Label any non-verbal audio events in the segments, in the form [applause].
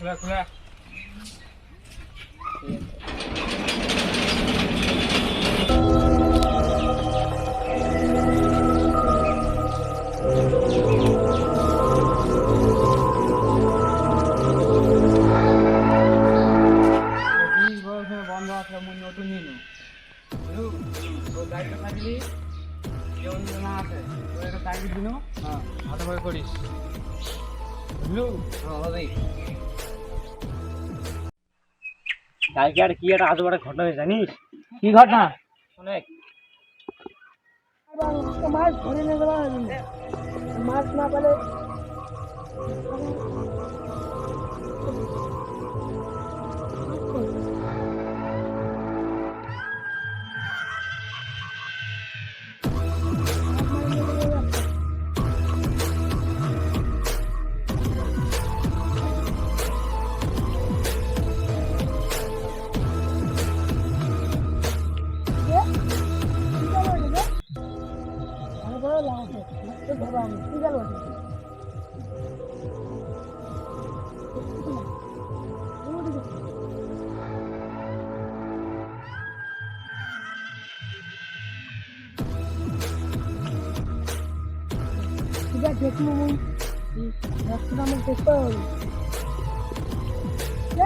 খোলা খোলা বিশ কালকে আর কি একটা আজ বড় ঘটনা হয়েছে জানিস? কি ঘটনা? অনেক। মাছ ধরে নিয়ে মাছ না পেলে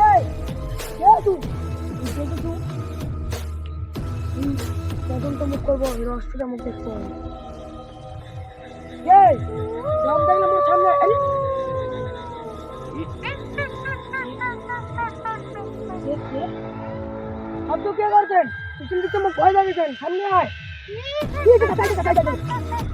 এই এই তুই? তুই দেখে তুই? তদন্ত মুখ করব? এই রাস্তাটা মুখ দেখতে হবে। এই রাম দেখলে মোর সামনে, এই। আপনি কে? করছেন? পিছন দিকে মুখ ভয় লাগিয়েছেন সামনে আয়। ঠিক আছে তাই তাই তাই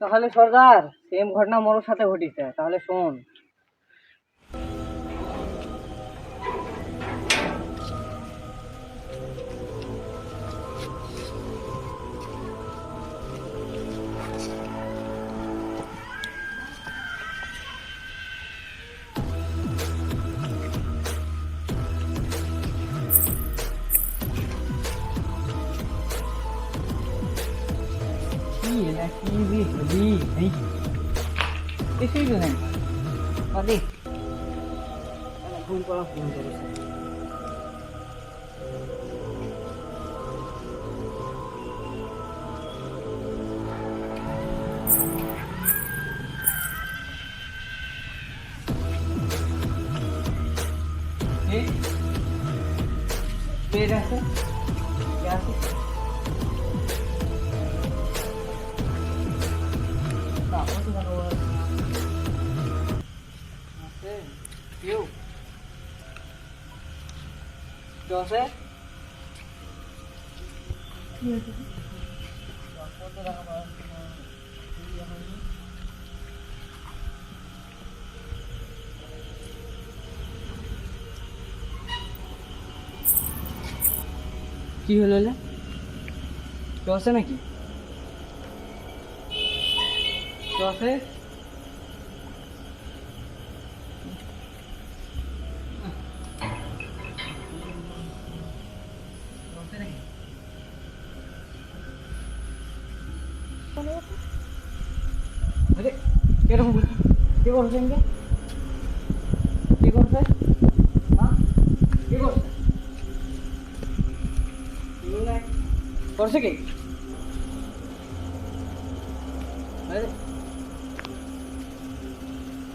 তাহলে সর্দার সেম ঘটনা মোর সাথে ঘটিছে তাহলে শোন। পেট আছে কি হলো লে কেউ আছে নাকি কেউ আছে? আরে এরকম কে এনকে? কে করছে হ্যাঁ কে করছে করছে কি আরে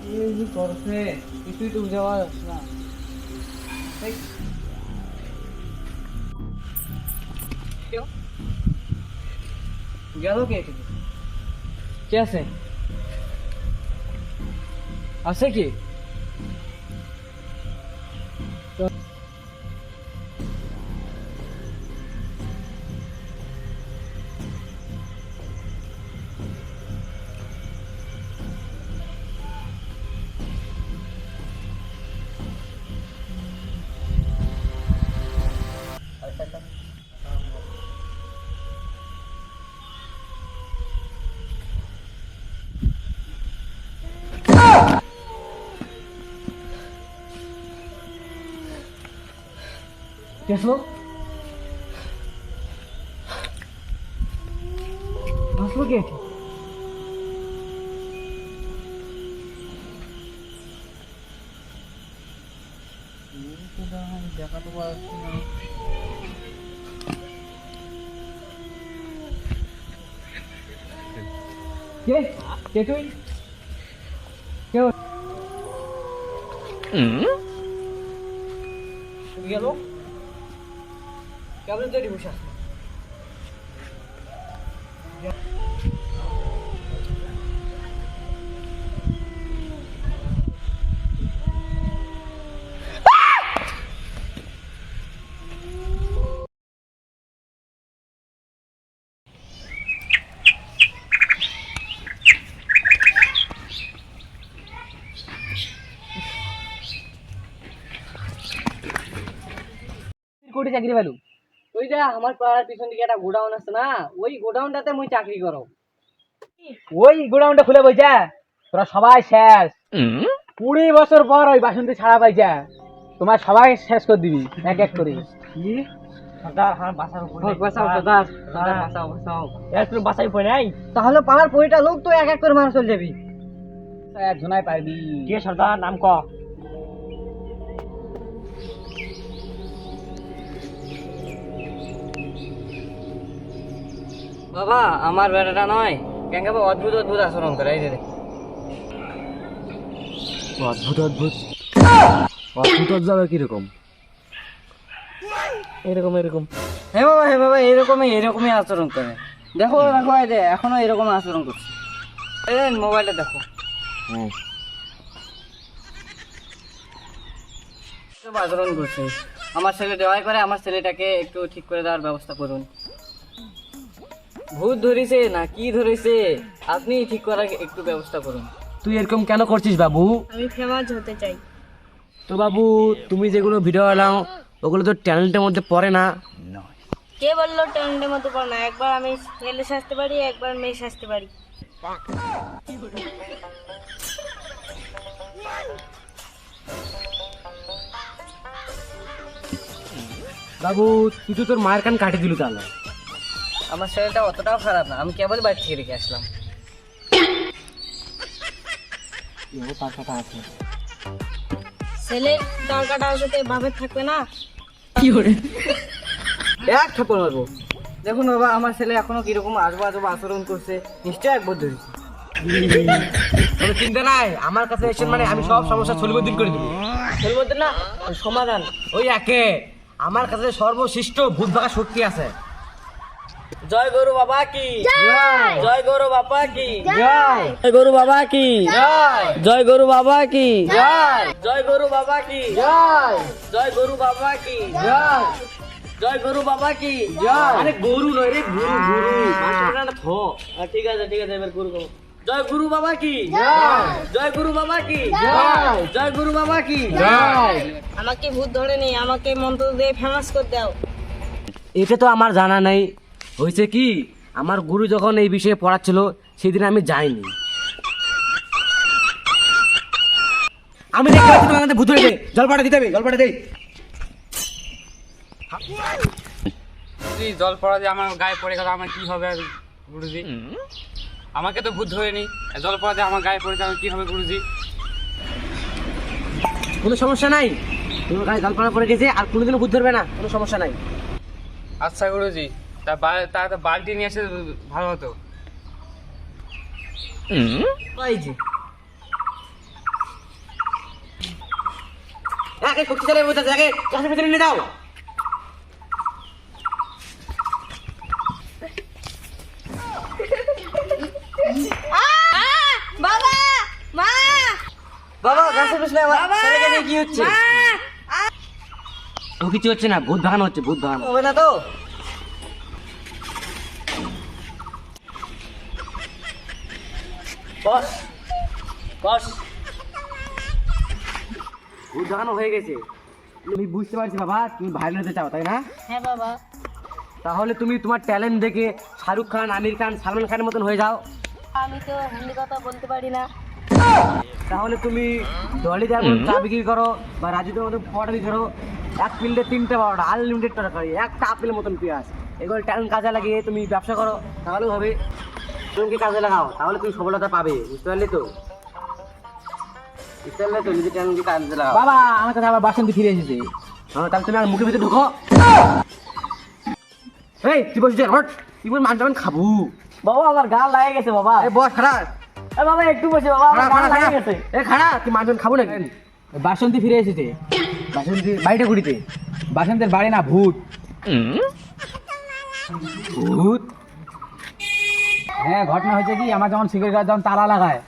কে যে করছে কিছুই তো বুঝে পাওয়া যাচ্ছে না এই। কেউ? গেল কে এখানে? কে আছে আছে কি কে আসলো আসলো কে দেখাতে পারছি না কে কে তুই কে ও? তুমি তৈরি বসে আসলো। কোটি চাকরি পেলু যে আমার পাড়ার পিছন দিকে একটা গোডাউন আছে না ওই গোডাউনটাতে মুই চাকরি করো। ওই গোডাউনটা খুলে বইছে তোরা সবাই শেষ। কুড়ি বছর পর ওই বাসন্তী ছাড়া পাইছে তোমার সবাই শেষ করে দিবি এক এক করে। তাহলে পাড়ার পরিটা লোক তো এক এক করে মারা চলে যাবি। জোনাই পারবি। কে সর্দার? নাম ক। বাবা আমার বেটাটা নয়। কেন অদ্ভুত অদ্ভুত আচরণ করে এই যে দেখ। অদ্ভুত অদ্ভুত। অদ্ভুত যাবে কীরকম? এরকম এরকম। হ্যাঁ বাবা হ্যাঁ বাবা এরকমই এরকমই আচরণ করে। দেখো দেখো এই যে এখনও এরকম আচরণ করছে। এই মোবাইলটা দেখো। আচরণ করছে। আমার ছেলে দেওয়াই করে আমার ছেলেটাকে একটু ঠিক করে দেওয়ার ব্যবস্থা করুন। ভূত ধরেছে না কি ধরেছে? আপনি ঠিক করার একটু ব্যবস্থা করুন। তুই এরকম কেন করছিস বাবু? আমি ফেমাস হতে চাই। তো বাবু তুমি যেগুলো ভিডিও বানাও ওগুলো তো ট্যালেন্টের মধ্যে পড়ে না। কে বলল ট্যালেন্টের মধ্যে পড় না? একবার আমি ছেলে সাজতে পারি একবার মেয়ে সাজতে পারি। বাবু তুই তো তোর মায়ের কান কাটি দিল তাহলে। আমার ছেলেটা অতটাও খারাপ না। আমি কেবল বাড়ি থেকে রেখে আসলাম। ছেলে টাকাটা সাথে ভাবে থাকবে না। এক থাপ্পড় মারবো। দেখুন বাবা আমার ছেলে এখনও কীরকম আসব আসব আচরণ করছে। নিশ্চয়ই একবার ধরেছি কোনো চিন্তা নাই। আমার কাছে এসে মানে আমি সব সমস্যা সলিবদ্দিন করে দেবো। বলতে না সমাধান। ওই একে। আমার কাছে সর্বশ্রেষ্ঠ ভূত ভাগা শক্তি আছে। জয় গরু বাবা কি জয় জয় গরু বাবা কি জয় জয় গরু বাবা কি জয় জয় গরু বাবা কি জয় জয় গরু বাবা কি জয় জয় গরু বাবা কি জয় জয় গরু বাবা কি জয় আরে গরু নয় রে গুরু গুরু থ ঠিক আছে ঠিক আছে এবার গুরু বাবা জয় গুরু বাবা কি জয় জয় গুরু বাবা কি জয় জয় গুরু বাবা কি জয় আমাকে ভূত ধরে নেই আমাকে মন্ত্র দিয়ে ফেমাস করে দাও এটা তো আমার জানা নাই হয়েছে কি আমার গুরু যখন এই বিষয়ে পড়াচ্ছিল সেদিন আমি যাইনি। আমি দেখতে পাচ্ছি তোমার মধ্যে ভূত হয়েছে জল দিতে হবে জল পাটা দেই। যদি জল পড়া দিয়ে আমার গায়ে পড়ে গেল আমার কি হবে গুরুজি? আমাকে তো ভূত ধরেনি। জল পড়া দিয়ে আমার গায়ে পড়ে গেল কি হবে গুরুজি? কোনো সমস্যা নাই। তোমার গায়ে জল পাড়া পড়ে গেছে আর কোনোদিনও ভূত ধরবে না কোনো সমস্যা নাই। আচ্ছা গুরুজি। তা বা- তা বালতি নিয়ে আসলে ভালো হতো। ভিতরে নিয়ে দাও বাবা! মা! বাবা গাছের পিছনে আমার কি হচ্ছে? ও কিছু হচ্ছে না ভূত ভাগানো হচ্ছে ভূত ভাগানো হবে না তো? বস। বস। ভূত হয়ে গেছে। তুমি বুঝতে পারছি বাবা তুমি ভাইরাল হতে চাও তাই না? হ্যাঁ বাবা। তাহলে তুমি তোমার ট্যালেন্ট দেখে শাহরুখ খান আমির খান সালমান খানের মতন হয়ে যাও। আমি তো হিন্দি কথা বলতে পারি না। তাহলে তুমি দলি যার চা বিক্রি করো বা রাজুদের মতন ফটো বিক্রি করো। এক ফিল্ডে তিনটে বারোটা আনলিমিটেড তরকারি একটা আপেলের মতন পেঁয়াজ। এগুলো ট্যালেন্ট কাজে লাগিয়ে তুমি ব্যবসা করো তাহলেও হবে। তুমি কাজে লাগাও? তাহলে তুমি সফলতা পাবে বুঝতে পারলি তো? বুঝতে পারলে তো? নিজের ট্যালেন্টকে কাজে লাগাও? বাবা আমার কাছে আবার বাসন্তী ফিরে এসেছে। হ্যাঁ তাহলে তুমি আর মুখের ভিতরে ঢুকো। এই তুই বলছিস হট তুই বল মান খাব। বাবা আমার গাল লাগে গেছে বাবা। এই বস খারাপ এ বাবা একটু বসে বাবা আমার গাল লাগে গেছে। এ খারাপ তুই মানজন খাব নাকি? বাসন্তী ফিরে এসেছে। বাসন্তী বাড়িটা ঘুরিতে। বাসন্তের বাড়ি না ভূত। ভূত? হ্যাঁ ঘটনা হয়েছে কি? আমার যখন সিকিউরিটি গার্ড যখন তালা লাগায়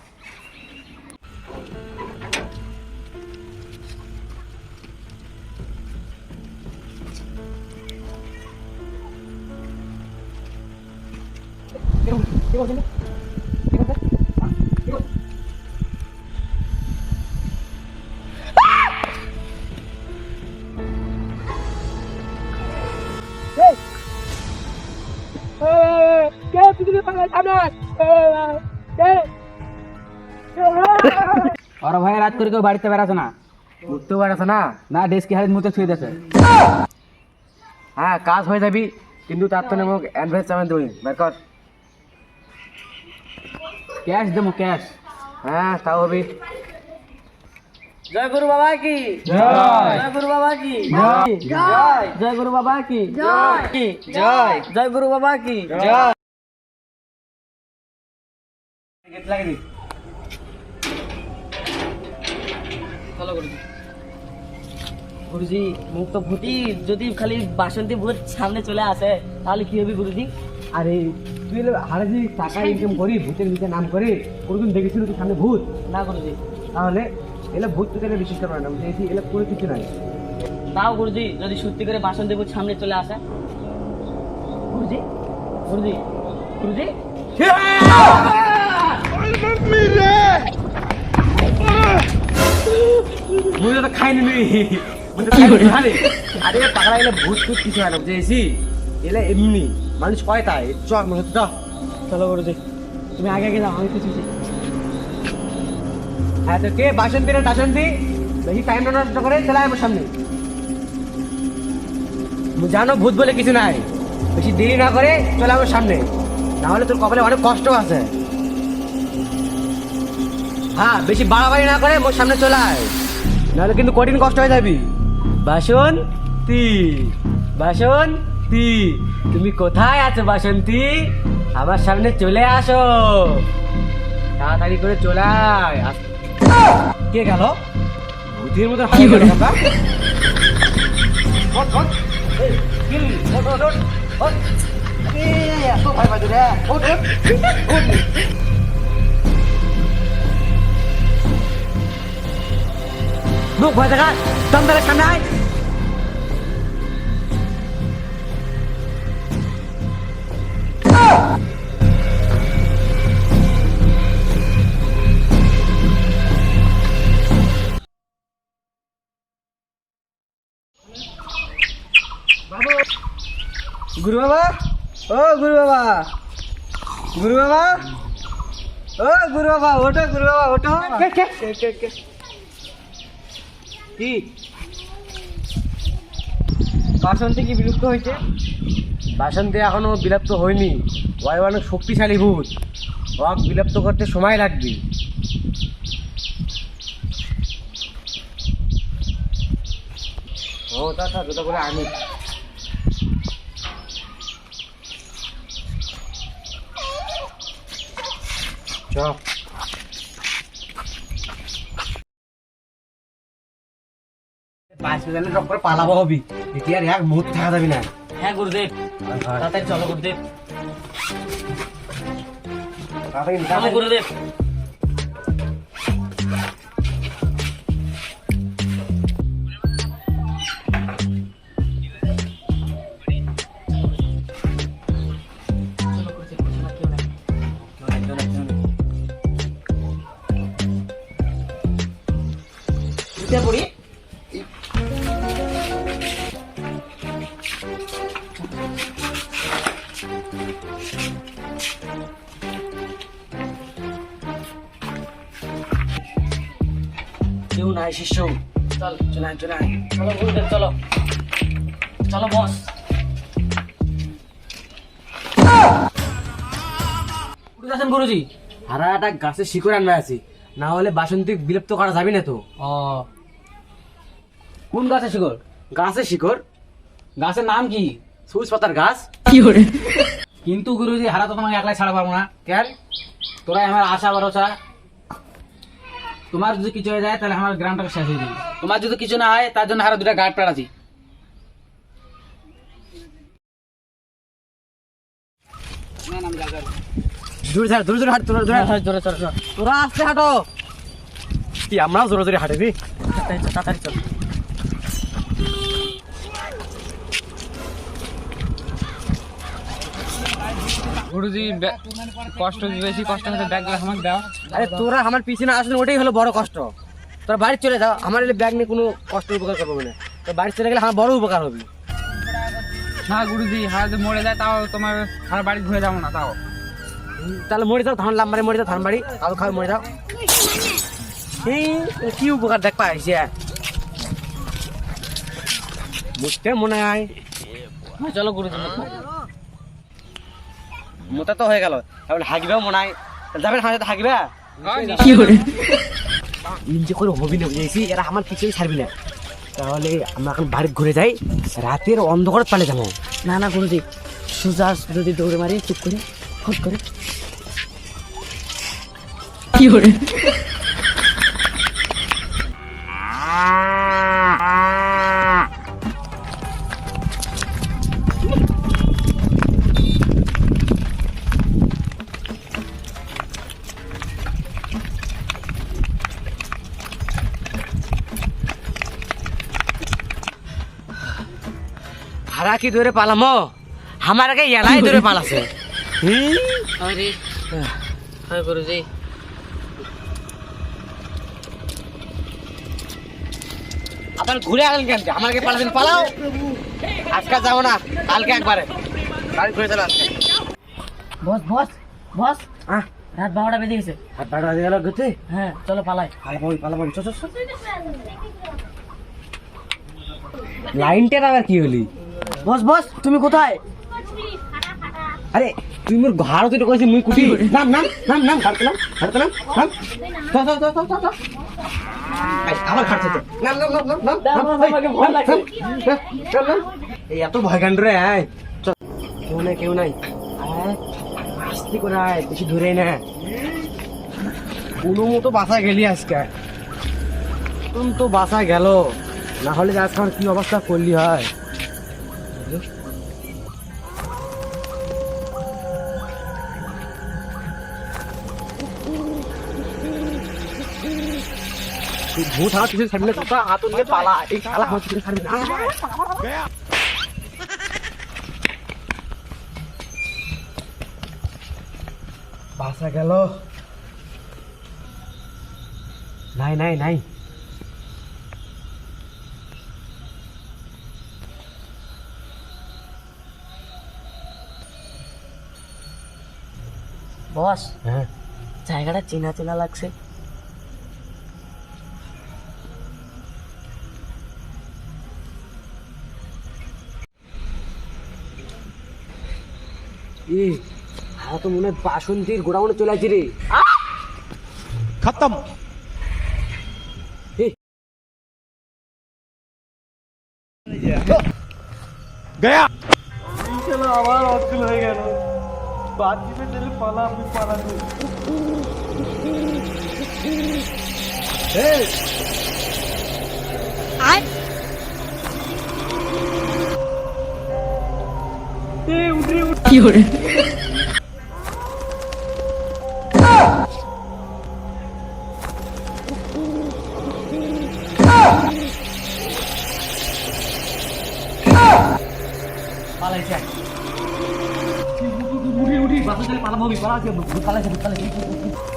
করে কেউ বাড়িতে বেড়াচ্ছে না। বুঝতেও পারছ না। না ডেস্কি হারিত মুতে ছুঁয়ে দিয়েছে। হ্যাঁ কাজ হয়ে যাবি কিন্তু তার তো মোক অ্যাডভান্স চাবেন তুমি বের কর। ক্যাশ দেবো ক্যাশ হ্যাঁ তাও হবে। জয় গুরু বাবা কি? জয়। জয় গুরু বাবা কি? জয়। জয়। জয় গুরু বাবা কি? জয়। কি জয়। জয় গুরু বাবা কি? জয়। গুরুজি মুখ তো ভূতি যদি খালি বাসন্তী ভূত সামনে চলে আসে তাহলে কি হবে গুরুজি? আরে তুই এলে হারে যে টাকা ইনকাম করি ভূতের নিচে নাম করে কোনোদিন দেখেছিল তুই সামনে ভূত? না গুরুজি। তাহলে এলে ভূত এলে বিশ্বাস করবে না বলছি এলে কোনো কিছু নাই। তাও গুরুজি যদি সত্যি করে বাসন্তী ভূত সামনে চলে আসে। গুরুজি গুরুজি গুরুজি। তো খাইনি নি আরে এলে ভূত ভূত কিছু হয় না বুঝেছি এলে এমনি মানুষ কয় তাই? মনে হচ্ছে চল গুরুজি তুমি আগে আগে যাও আমি কিছু হ্যাঁ তো কে? বাসন্তী না টাসন্তী? বেশি টাইম নষ্ট করে চলে আমার সামনে। জানো ভূত বলে কিছু নাই। বেশি দেরি না করে চলে আমার সামনে। নাহলে তোর কপালে অনেক কষ্ট আছে। হ্যাঁ বেশি বাড়াবাড়ি না করে মোর সামনে চলে আয়। নাহলে কিন্তু কঠিন কষ্ট হয়ে যাবি। বাসন্তী বাসন্তী তুমি কোথায় আছো বাসন্তী? আমার সামনে চলে আসো। তাড়াতাড়ি করে চলে আয়। কে গেল? ভূতের মতো ওঠ। এই, কি হলো? ওঠ, ওঠ, ওঠ, ওঠ। এই, এত ভয় পাচ্ছি রে। ওঠ, ওঠ, ওঠ। মুখ ভয় দেখা দম ধরে সামনে আয় গুরু বাবা ও গুরু বাবা গুরু বাবা ও গুরু বাবা ওঠো গুরু বাবা ওঠো কে কে কে কে কি? বাসন্তী কি বিলুপ্ত হয়েছে? বাসন্তী এখনও বিলুপ্ত হয়নি। ওই অনেক শক্তিশালী ভূত। ওয়াক বিলুপ্ত করতে সময় লাগবে। ও তা, দুটো করে আনি। চ। মিনিট টপ করে পালাবো হবি। এটি আর এক মুহূর্ত থাকা যাবি না। হ্যাঁ গুরুদেব। তাড়াতাড়ি চলো গুরুদেব। তাড়াতাড়ি চলো গুরুদেব পড়ি? নাই শিষ্য চল চলে চলে চলো গুরুদেব চলো চলো বস উঠে আছেন গুরুজি হারা একটা গাছের শিকড় আনবে আছি। না হলে বাসন্তী বিলুপ্ত করা যাবে না তো। ও। কোন গাছের শিকড়? গাছের শিকড়? গাছের নাম কি? সবুজ পাতার গাছ। [laughs] কিন্তু গুরুজি হারা তো তোমাকে একলাই ছাড়া পাবো না। কেন? তোরাই আমার আশা ভরসা। তোমার যদি কিছু হয়ে যায় তাহলে আমার গ্রামটাকে শেষ হয়ে যাবে। তোমার যদি কিছু না হয় তার জন্য আরও দুটা গার্ড পেড়াছি জোরে ছাড় জোরে জোরে হাঁট জোরে জোরে জোরে চলো চলো তোরা আসতে হাঁটো। কি আমরাও জোরে জোরে হাঁটে দি তাড়াতাড়ি চল, গুরুজি কষ্ট বেশি কষ্ট হতে ব্যাগগুলো দাও। আরে তোরা আমার পিছনে আসলে ওটাই হলো বড় কষ্ট। তোরা বাড়ি চলে যাও আমার এই ব্যাগ নিয়ে কোনো কষ্ট উপকার করব না। তো বাড়ি চলে গেলে আমার বড় উপকার হবে। না গুরুজি হারা যদি মরে যায় তাও তোমার হারা বাড়ি ঘুরে যাব না তাও। তাহলে মরে যাও ধান লাম্বারে মরে যাও ধান বাড়ি আলু খাওয়া মরে যাও। এই কি উপকার দেখ পাইছে? বুঝতে মনে হয় হ্যাঁ, চলো গুরুজি। মোটা তো হয়ে গেল। তাহলে হাগিবা মনে হয় যাবেন হাজার হাগিবা ইঞ্জে করে হবি না বুঝেছি এরা আমার কিছুই ছাড়বি না। তাহলে আমরা এখন বাড়ি ঘুরে যাই রাতের অন্ধকার পালে যাব। না না গুরুজি সুজা যদি দৌড়ে মারি চুপ করে খুব করে। হারা কি দূরে পালামো আমার আগে এলাই দূরে পালাছে। আরে হ্যাঁ গুরুজি। আবার ঘুরে আসেন কেন? পালাছেন পালাও। আজকে যাব না কালকে একবারে। বাড়ি ঘুরে চলে আসবে বস বস বস। আহ রাত বারোটা বেজে গেছে। হাত বাড়ি হয়ে গেল গেতে হ্যাঁ চলো পালাই। পালাবো পালাবো চল চল চল। লাইনটার আবার কি হলি? বস বস তুমি কোথায়? আরে তুই মোর ঘাড় তুই কইছিস মুই কুটি। নাম নাম নাম নাম ঘাড় নাম ঘাড় নাম। নাম চল চল চল চল চল আবার তো নাম নাম নাম নাম নাম দাও, নাম, দাও, আমাকে ভয় লাগছে। নাম, নাম, চল নাম। এই এত ভয় কাণ্ড রে আয়। কেউ নাই কেউ নাই। আস্তে করে আয় বেশি ধরে না। কোনো মতো বাসা গেলি আজকে। কোন তো বাসা গেল। না হলে আজকে আমার কি অবস্থা করলি হয়। ভূত হাত পিছনে ছাড়বি না তোরা হাত নিয়ে পালা। এই শালা হাত পিছনে ছাড়বি না বাসা গেল। নাই নাই নাই। বস হ্যাঁ। জায়গাটা চেনা চেনা লাগছে। ই তো মনে হয় বাসন্তীর গোডাউনে চলে আসি রে। খতম। গয়া। আবার অস্থির হয়ে গেল। বাথরুমে দিলে পালা আমি পালাইছে পালাইছে পালাইছে। আমি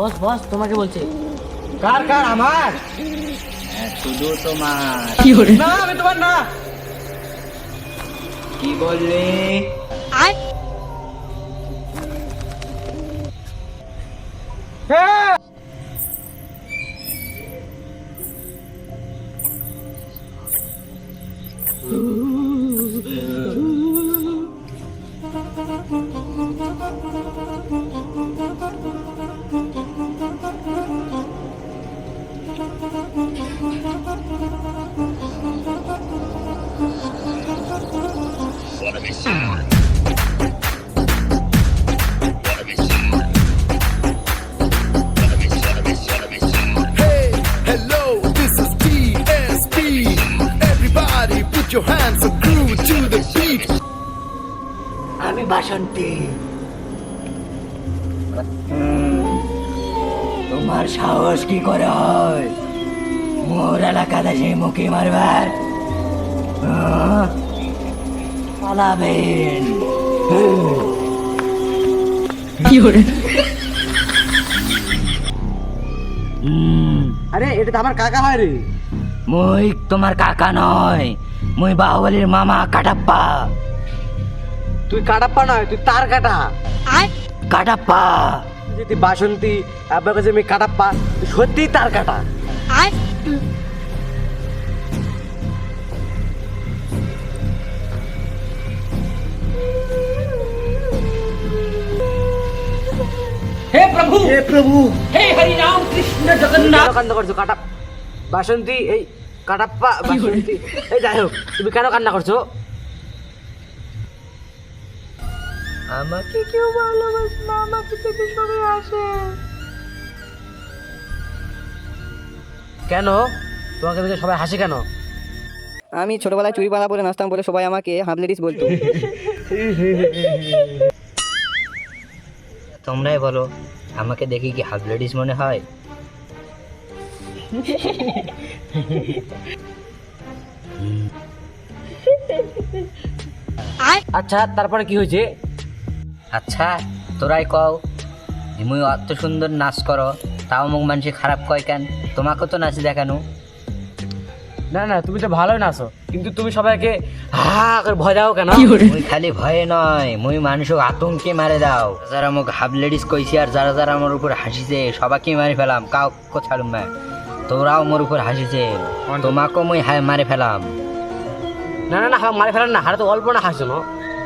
বস বস তোমাকে বলছে। কার কার? আমার? হ্যাঁ, শুধু তোমার। কি না আমি তোমার না। কি বললে? পালাবেন আরে এটা তো আমার কাকা হয় রে। মুই তোমার কাকা নয় মুই বাহুবলীর মামা কাটাপ্পা। তুই কাটাপ্পা নয় তুই তার কাটা। কাটাপ্পা। যে তুই বাসন্তী আব্বার কাছে আমি কাটাপ্পা তুই সত্যিই তার কাটা। হে প্রভু! হে প্রভু! হে হরি রাম কৃষ্ণ কেন জগন্নাথ! কান্না করছ কাটা বাসন্তী এই কাটাপ্পা বাসন্তী এই যাই হোক তুমি কেন কান্না করছ? আমাকে কেউ ভালোবাসে না আমাকে থেকে সবাই আসে। কেন? তোমাকে দেখে সবাই হাসে কেন? আমি ছোটবেলায় চুরি পালা পরে নাচতাম বলে সবাই আমাকে হাবলেডিস বলতো। [laughs] তোমরাই বলো আমাকে দেখি কি হাফ লেডিস মনে হয়? আচ্ছা তারপরে কি হয়েছে? আচ্ছা তোরাই কও। মুই অত সুন্দর নাচ করো তাও মুখ মানুষে খারাপ কয় কেন? তোমাকে তো নাচ দেখানো। না না তুমি তো ভালোই নাচো। কিন্তু তুমি সবাইকে হা করে ভয় দাও কেন? মুই খালি ভয়ে নয় মুই মানুষকে আতঙ্কে মারে দাও। যারা মোক হাফ লেডিস কইছি আর যারা যারা আমার উপর হাসিছে সবাইকে মারি ফেলাম কাউ ছাড়ুম না। তোরাও মোর উপর হাসিছে তোমাকেও মুই হা- মারি ফেলাম। না না না হ্যাঁ মারে ফেলেন না হারে তো অল্প না হাসো না।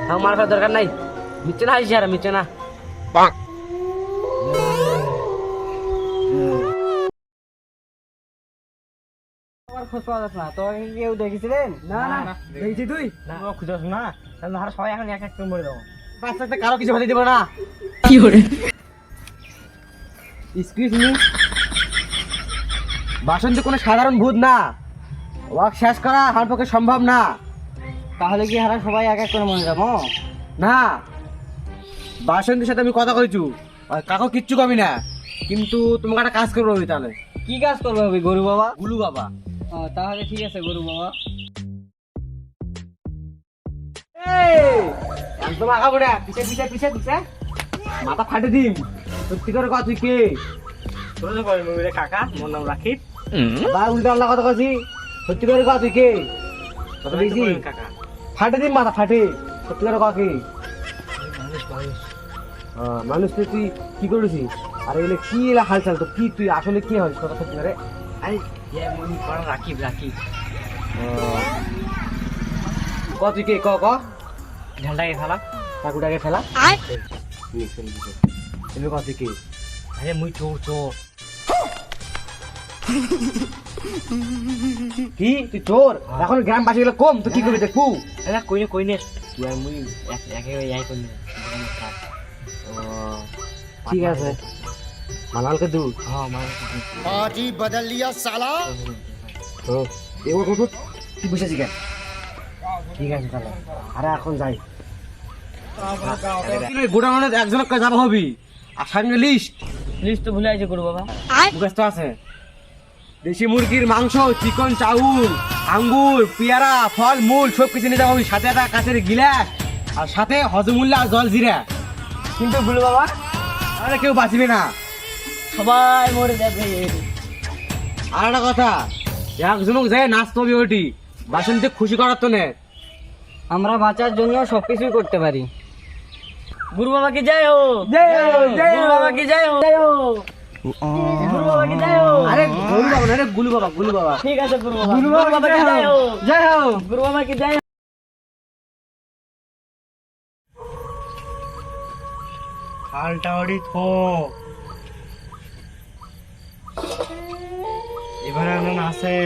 হ্যাঁ মারে ফেলার দরকার নাই। মিথ্যে না হাসি আর মিথ্যে না খোঁজ পাওয়া যাচ্ছে না তোমাকে কেউ দেখেছিলেন? না না দেখছি তুই। না খুঁজে না। তাহলে আর সবাই এখন এক এক করে মরে যাব। বাচ্চাতে কারও কিছু হতে দিব না। এক্সকিউজ মি বাসন্তী কোনো সাধারণ ভূত না। ওয়াক শেষ করা আমার পক্ষে সম্ভব না। তাহলে কি হারা সবাই এক এক করে মরে যাব? না। বাসন্তীর সাথে আমি কথা কইছু। আর কাকু কিচ্ছু কমি না। কিন্তু তোমাকে একটা কাজ করব তাহলে। কি কাজ করব গরু বাবা? গুলু বাবা। তাহলে ঠিক আছে গরু বাবা একদম আগা বুড়া। পিছে পিছে পিছে পিছে। মাথা ফাটে দিম। সত্যি করে কথা তুই কে? কাকা মোর নাম রাখিব বা উল্টা আল্লাহ কথা কছি সত্যি করে কথা তুই কে? কাকা। ফাটে দিম মাথা ফাটে। সত্যি করে কথা কি? মানুষ তুই তুই কি করেছিস? আর এগুলো কি হালচাল তো কি তুই আসলে কি হস কথা সত্যি করে? আরে ইয়ে মনি পড়া রাখিব রাখিব ক তুই কে ক ক? ঝালটাকে খালা ঠাকুরটাকে ফেলা। এমনি ক তুই কে? আরে মুই চোর চোর। কি? তুই চোর? এখন গ্রামবাসী গুলো কম তুই কি করবি দেখু? আরে কইনে কইনে। তুই আর মুই এক- একে ইয়াই করলি ঠিক আছে। মালালকে দু হ্যাঁ মানে पार्टी बदल लिया साला এবার কত তুই বসেছি কেন ঠিক আছে তাহলে আরে এখন যাই গোডাউনে একজনের কাছে যাবো হবি আর সঙ্গে লিস্ট লিস্ট তো ভুলে আছে গরু বাবা মুখস্থ আছে দেশি মুরগির মাংস চিকন চাউল আঙ্গুর পেয়ারা ফল মূল সব কিছু নিতে হবে সাথে একটা কাছের গিলাস আর সাথে হজমুল্লা আর জল জিরা কিন্তু ভুল বাবা তাহলে কেউ বাঁচবে না সবাই মরে যাবে। আর একটা কথা একজনক যায় নাচতে হবে ওটি বাসনতে খুশি করার তো নে আমরা বাঁচার জন্য সবকিছুই করতে পারি। গুরু বাবা কি জয় হো গুরু বাবা কি জয় হো গুরু বাবা কি হো আরে গরু বাবা না রে বাবা গুলু বাবা। ঠিক আছে গুরু বাবা। গুরু বাবা কি হো জয় হো গুরু খালটা থো আমরা নাচে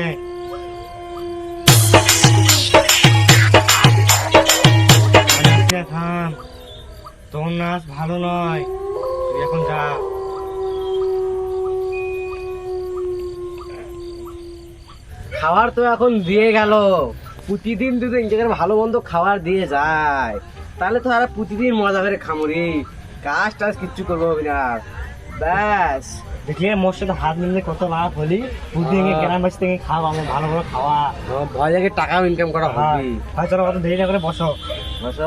নাচিয়া তোর নাচ ভালো নয়। তুই এখন যা। খাবার তো এখন দিয়ে গেল। প্রতিদিন যদি জায়গায় ভালো মন্দ খাবার দিয়ে যায়, তাহলে তো আর প্রতিদিন মজা করে খামরি কাজ টাজ কিচ্ছু করব না ব্যাস। দেখলে মোর সাথে হাত মিলিয়ে কত লাভ হলি বুদ্ধি গ্রাম বাসি থেকে খাওয়া আমার ভালো ভালো খাওয়া। ভয় লাগে টাকা ইনকাম করা হবে। হয় চলো কত দেরি না করে বসো। বসো